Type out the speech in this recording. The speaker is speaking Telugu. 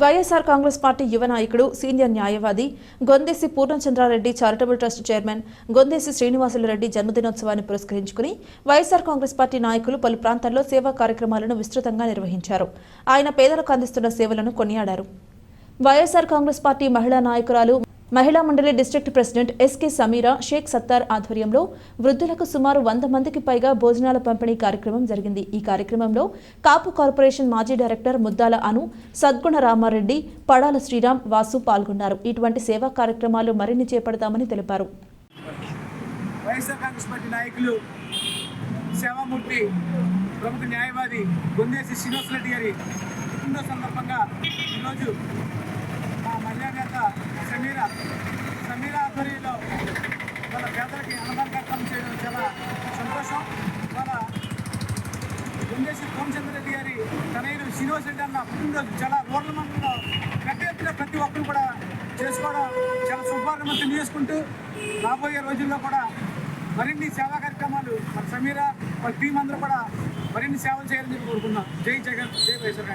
వైఎస్ఆర్ కాంగ్రెస్ పార్టీ యువ నాయకుడు సీనియర్ న్యాయవాది Gondesi Purnachandra Reddy charitable trust chairman Gondesi Srinivasula Reddy జన్మదినోత్సవాన్ని పురస్కరించుకుని వైఎస్ఆర్ కాంగ్రెస్ పార్టీ నాయకులు పలు ప్రాంతాల్లో సేవా కార్యక్రమాలను విస్తృతంగా నిర్వహించారు. ఆయన పేదలకు అందిస్తున్న సేవలను కొనియాడారు. వైఎస్ఆర్ కాంగ్రెస్ పార్టీ మహిళా నాయకురాలు మహిళా మండలి district president SK Sameera Shaik Sattar ఆధ్వర్యంలో వృద్ధులకు సుమారు వంద మందికి పైగా భోజనాల పంపిణీ కార్యక్రమం జరిగింది. ఈ కార్యక్రమంలో కాపు కార్పొరేషన్ మాజీ డైరెక్టర్ ముద్దాల అను సద్గుణ రామారెడ్డి పడాల శ్రీరామ్ వాసు పాల్గొన్నారు. ఇటువంటి సేవా కార్యక్రమాలు మరిన్ని చేపడతామని తెలిపారు. వైఎస్ఆర్ కాంగ్రెస్ పార్టీ నాయకులు సేవామూర్తి ప్రముఖ న్యాయవాది గొందేసి శ్రీనివాసరెడ్డి గారి పుట్టినరోజు సందర్భంగా ఈరోజు మా మహిళా నేత సమీరా సమీరా ఆధ్వర్యంలో వాళ్ళ పేదలకి అన్నదాన కార్యక్రమం చేయడం చాలా సంతోషం. వాళ్ళ గుండేశ్వర కోమచంద్రరెడ్డి గారి తనయుడు శ్రీనివాస్ రెడ్డి అన్న పుట్టినరోజు చాలా రోడ్ల మండలంలో పెద్ద ఎత్తున ప్రతి ఒక్కరు కూడా చేసుకోవడం చాలా శుభారంభం తెలియజేసుకుంటూ రాబోయే రోజుల్లో కూడా మరిన్ని సేవా కార్యక్రమాలు మన సమీర వాళ్ళ టీం అందరూ కూడా మరిన్ని సేవలు చేయాలని చెప్పి కోరుకున్నాం జై జగన్ జై వైఎస్ఆర్